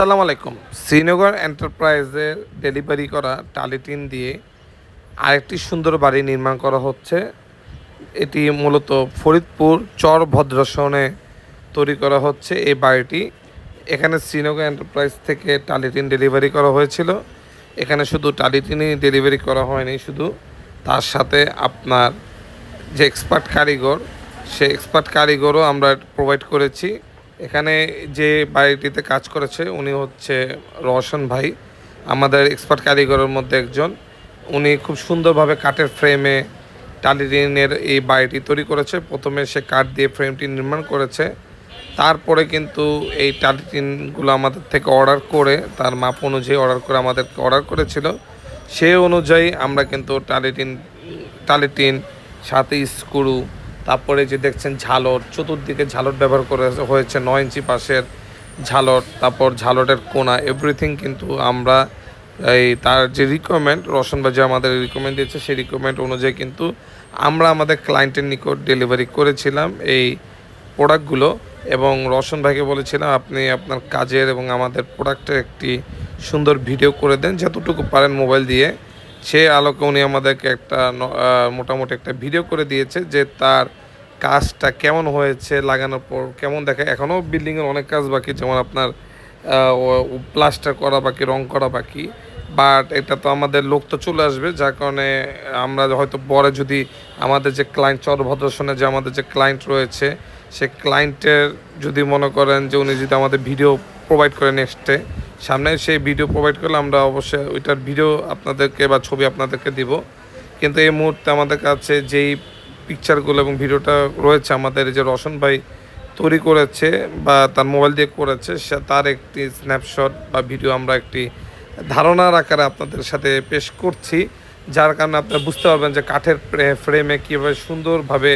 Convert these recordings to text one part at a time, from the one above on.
আসসালামু আলাইকুম। শ্রীনগর এন্টারপ্রাইজের ডেলিভারি করা টালিটিন দিয়ে আরেকটি সুন্দর বাড়ি নির্মাণ করা হচ্ছে। এটি মূলত ফরিদপুর চর ভদ্রাসনে তৈরি করা হচ্ছে এই বাড়িটি। এখানে শ্রীনগর এন্টারপ্রাইজ থেকে টালিটিন ডেলিভারি করা হয়েছিল। এখানে শুধু টালিটিনই ডেলিভারি করা হয়নি, শুধু তার সাথে আপনার যে এক্সপার্ট কারিগর, সে এক্সপার্ট কারিগরও আমরা প্রোভাইড করেছি। এখানে যে বাড়িটিতে কাজ করেছে, উনি হচ্ছে রওশন ভাই। আমাদের এক্সপার্ট কারিগরের মধ্যে একজন। উনি খুব সুন্দরভাবে কাঠের ফ্রেমে টালিরিনের এই বাড়িটি তৈরি করেছে। প্রথমে সে কাঠ দিয়ে ফ্রেমটি নির্মাণ করেছে। তারপরে কিন্তু এই টালিটিনগুলো আমাদের থেকে অর্ডার করে, তার মাপ অনুযায়ী অর্ডার করে আমাদেরকে অর্ডার করেছিল। সে অনুযায়ী আমরা কিন্তু টালিটিন টালিটিন সাথে স্ক্রু তারপরে যে দেখছেন ঝালর চতুর্দিকে ঝালর ব্যবহার করে হয়েছে, নয় ইঞ্চি পাশের ঝালর তারপর ঝালরের কোনা এভরিথিং কিন্তু আমরা এই তার যে রিকোয়ারমেন্ট রোশনবাজি আমাদের রিকোয়ারমেন্ট দিয়েছে, সেই রিকোয়ারমেন্ট অনুযায়ী কিন্তু আমরা আমাদের ক্লায়েন্টের নিকট ডেলিভারি করেছিলাম এই প্রোডাক্টগুলো এবং রওশন ভাইকে বলেছিলাম, আপনি আপনার কাজের এবং আমাদের প্রোডাক্টের একটি সুন্দর ভিডিও করে দেন, যতটুকু পারেন মোবাইল দিয়ে সে আলোকে উনি আমাদেরকে একটা মোটামুটি একটা ভিডিও করে দিয়েছে যে তার কাজটা কেমন হয়েছে লাগানোর পর কেমন দেখে। এখনও বিল্ডিংয়ের অনেক কাজ বাকি, যেমন আপনার প্লাস্টার করা বাকি, রং করা বাকি। বাট এটা তো আমাদের লোক তো চলে আসবে, যার কারণে আমরা হয়তো পরে যদি আমাদের যে ক্লায়েন্ট চরভদ্রসনে যে আমাদের যে ক্লায়েন্ট রয়েছে, সে ক্লায়েন্টের যদি মনে করেন যে উনি যদি আমাদের ভিডিও প্রোভাইড করে নেক্সটে সামনে সেই ভিডিও প্রোভাইড করলে আমরা অবশ্যই ওইটার ভিডিও আপনাদেরকে বা ছবি আপনাদেরকে দিব। কিন্তু এই মুহূর্তে আমাদের কাছে যেই পিকচারগুলো এবং ভিডিওটা রয়েছে, আমাদের যে রোশন ভাই তৈরি করেছে বা তার মোবাইল দিয়ে করেছে, সে তার একটি স্ন্যাপশট বা ভিডিও আমরা একটি ধারণার আকারে আপনাদের সাথে পেশ করছি, যার কারণে আপনারা বুঝতে পারবেন যে কাঠের ফ্রেমে কীভাবে সুন্দরভাবে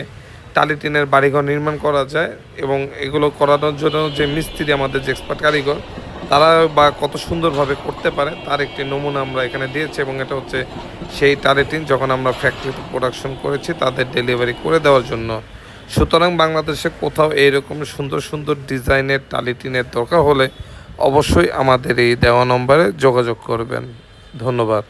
টালি টিনের বাড়িঘর নির্মাণ করা যায় এবং এগুলো করানোর জন্য যে মিস্ত্রি আমাদের যে এক্সপার্ট কারিগর তারা বা কত সুন্দরভাবে করতে পারে, তার একটি নমুনা আমরা এখানে দিয়েছি এবং এটা হচ্ছে সেই টারেটিন যখন আমরা ফ্যাক্টরিতে প্রোডাকশন করেছি, তাদের ডেলিভারি করে দেওয়ার জন্য। সুতরাং বাংলাদেশে কোথাও এইরকম সুন্দর সুন্দর ডিজাইনের টালিটিনের দরকার হলে অবশ্যই আমাদের এই দেওয়া নম্বরে যোগাযোগ করবেন। ধন্যবাদ।